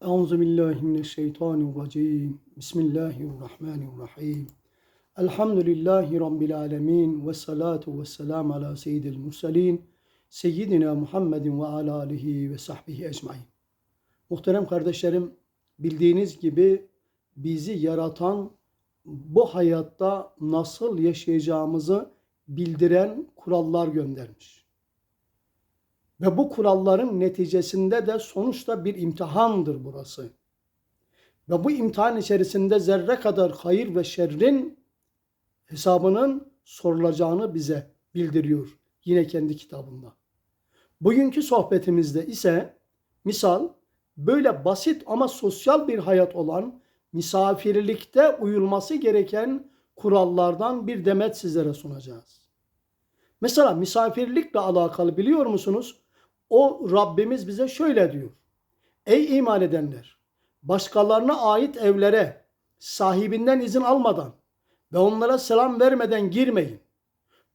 Euzu billahi mineşşeytanirracim. Bismillahirrahmanirrahim. Elhamdülillahi rabbil alamin ve salatu vesselam ala seyyidil murselin seyyidina Muhammedin ve ala alihi ve sahbihi ecmaîn. Muhterem kardeşlerim, bildiğiniz gibi bizi yaratan bu hayatta nasıl yaşayacağımızı bildiren kurallar göndermiş. Ve bu kuralların neticesinde de sonuçta bir imtihandır burası. Ve bu imtihan içerisinde zerre kadar hayır ve şerrin hesabının sorulacağını bize bildiriyor yine kendi kitabında. Bugünkü sohbetimizde ise misal böyle basit ama sosyal bir hayat olan misafirlikte uyulması gereken kurallardan bir demet sizlere sunacağız. Mesela misafirlikle alakalı biliyor musunuz? O Rabbimiz bize şöyle diyor. Ey iman edenler! Başkalarına ait evlere sahibinden izin almadan ve onlara selam vermeden girmeyin.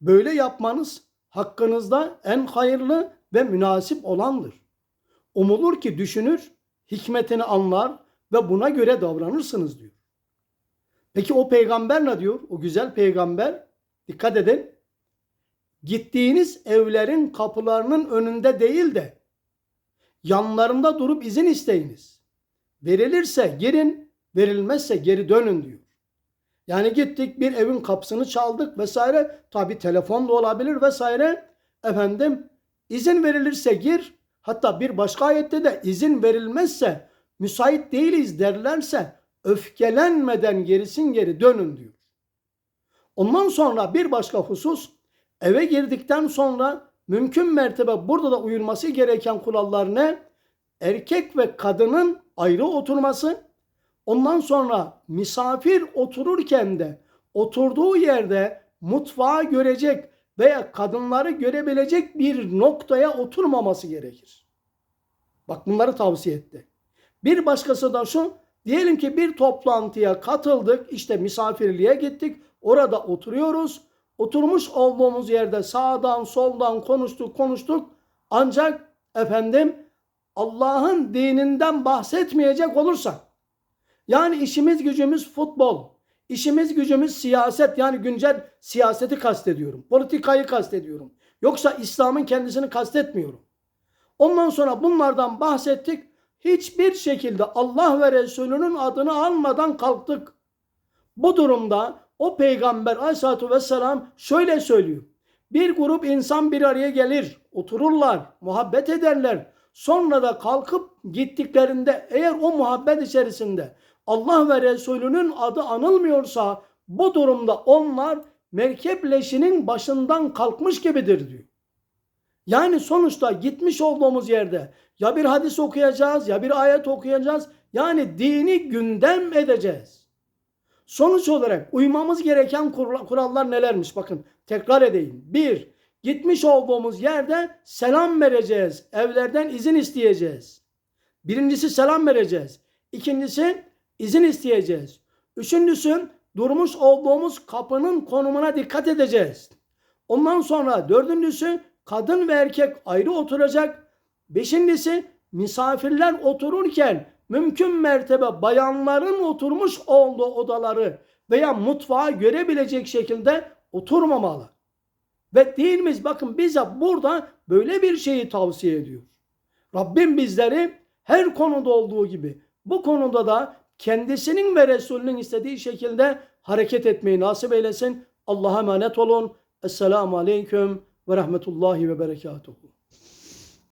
Böyle yapmanız hakkınızda en hayırlı ve münasip olandır. Umulur ki düşünür, hikmetini anlar ve buna göre davranırsınız diyor. Peki o peygamber ne diyor? O güzel peygamber dikkat edin gittiğiniz evlerin kapılarının önünde değil de yanlarında durup izin isteyiniz. Verilirse girin, verilmezse geri dönün diyor. Yani gittik bir evin kapısını çaldık vesaire. Tabi telefon da olabilir vesaire. Efendim izin verilirse gir. Hatta bir başka ayette de izin verilmezse müsait değiliz derlerse öfkelenmeden gerisin geri dönün diyor. Ondan sonra bir başka husus Eve girdikten sonra mümkün mertebe burada da uyulması gereken kurallar ne? Erkek ve kadının ayrı oturması. Ondan sonra misafir otururken de oturduğu yerde mutfağı görecek veya kadınları görebilecek bir noktaya oturmaması gerekir. Bak bunları tavsiye etti. Bir başkası da şu, diyelim ki bir toplantıya katıldık, işte misafirliğe gittik, orada oturuyoruz. Oturmuş olduğumuz yerde sağdan soldan konuştuk konuştuk. Ancak efendim Allah'ın dininden bahsetmeyecek olursak yani işimiz gücümüz futbol, işimiz gücümüz siyaset yani güncel siyaseti kastediyorum. Politikayı kastediyorum. Yoksa İslam'ın kendisini kastetmiyorum. Ondan sonra bunlardan bahsettik. Hiçbir şekilde Allah ve Resulünün adını almadan kalktık. Bu durumda o peygamber aleyhissalatü vesselam şöyle söylüyor. Bir grup insan bir araya gelir, otururlar, muhabbet ederler. Sonra da kalkıp gittiklerinde eğer o muhabbet içerisinde Allah ve Resulünün adı anılmıyorsa bu durumda onlar merkep leşinin başından kalkmış gibidir diyor. Yani sonuçta gitmiş olduğumuz yerde ya bir hadis okuyacağız ya bir ayet okuyacağız. Yani dini gündem edeceğiz. Sonuç olarak uymamız gereken kurallar nelermiş? Bakın tekrar edeyim. Bir, gitmiş olduğumuz yerde selam vereceğiz. Evlerden izin isteyeceğiz. Birincisi selam vereceğiz. İkincisi izin isteyeceğiz. Üçüncüsü durmuş olduğumuz kapının konumuna dikkat edeceğiz. Ondan sonra dördüncüsü kadın ve erkek ayrı oturacak. Beşincisi misafirler otururken mümkün mertebe bayanların oturmuş olduğu odaları veya mutfağı görebilecek şekilde oturmamalı. Ve dinimiz bakın bize burada böyle bir şeyi tavsiye ediyor. Rabbim bizleri her konuda olduğu gibi bu konuda da kendisinin ve Resulünün istediği şekilde hareket etmeyi nasip eylesin. Allah'a emanet olun. Esselamu Aleyküm ve Rahmetullahi ve Berekatuhu.